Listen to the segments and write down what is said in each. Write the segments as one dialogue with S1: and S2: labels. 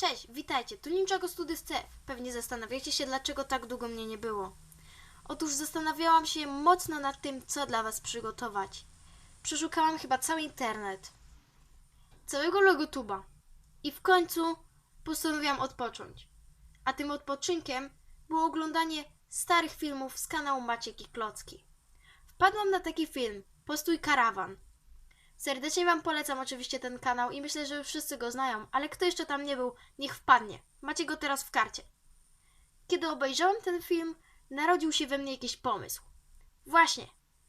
S1: Cześć, witajcie, tu Ninjago Studios C. Pewnie zastanawiacie się, dlaczego tak długo mnie nie było. Otóż zastanawiałam się mocno nad tym, co dla Was przygotować. Przeszukałam chyba cały internet, całego logotuba i w końcu postanowiłam odpocząć. A tym odpoczynkiem było oglądanie starych filmów z kanału Maciek i Klocki. Wpadłam na taki film, Postój Karawan. Serdecznie Wam polecam oczywiście ten kanał i myślę, że już wszyscy go znają, ale kto jeszcze tam nie był, niech wpadnie. Macie go teraz w karcie. Kiedy obejrzałam ten film, narodził się we mnie jakiś pomysł. Właśnie,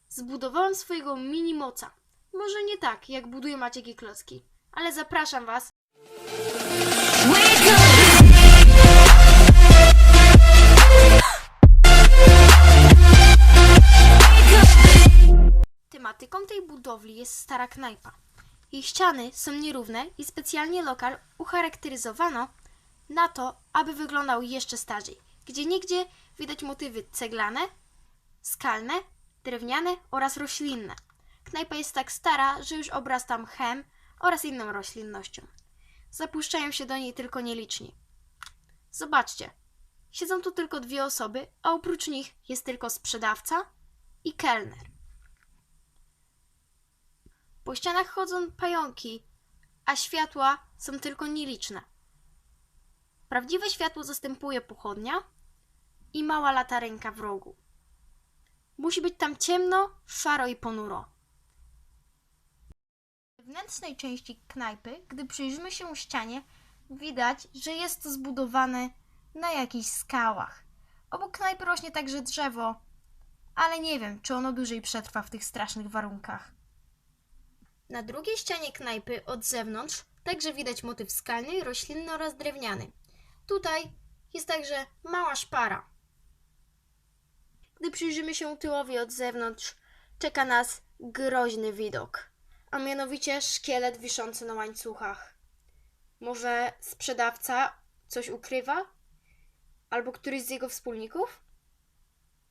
S1: zbudowałam swojego mini moca. Może nie tak, jak buduje Maciek i Klocki, ale zapraszam Was. Tematyką tej budowli jest stara knajpa. Jej ściany są nierówne i specjalnie lokal ucharakteryzowano na to, aby wyglądał jeszcze starzej, gdzie nigdzie widać motywy ceglane, skalne, drewniane oraz roślinne. Knajpa jest tak stara, że już obrasta mchem oraz inną roślinnością. Zapuszczają się do niej tylko nieliczni. Zobaczcie, siedzą tu tylko dwie osoby, a oprócz nich jest tylko sprzedawca i kelner. Po ścianach chodzą pająki, a światła są tylko nieliczne. Prawdziwe światło zastępuje pochodnia i mała latarenka w rogu. Musi być tam ciemno, szaro i ponuro. W wewnętrznej części knajpy, gdy przyjrzymy się ścianie, widać, że jest to zbudowane na jakichś skałach. Obok knajpy rośnie także drzewo, ale nie wiem, czy ono dłużej przetrwa w tych strasznych warunkach. Na drugiej ścianie knajpy od zewnątrz także widać motyw skalny, roślinny oraz drewniany. Tutaj jest także mała szpara. Gdy przyjrzymy się tyłowi od zewnątrz, czeka nas groźny widok, a mianowicie szkielet wiszący na łańcuchach. Może sprzedawca coś ukrywa? Albo któryś z jego wspólników?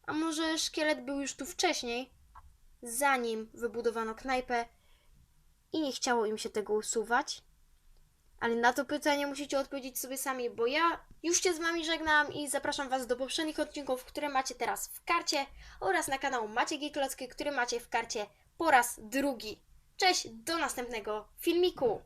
S1: A może szkielet był już tu wcześniej, zanim wybudowano knajpę i nie chciało im się tego usuwać? Ale na to pytanie musicie odpowiedzieć sobie sami, bo ja już się z Wami żegnam i zapraszam Was do poprzednich odcinków, które macie teraz w karcie oraz na kanał Maciek i Klocki, który macie w karcie po raz drugi. Cześć, do następnego filmiku!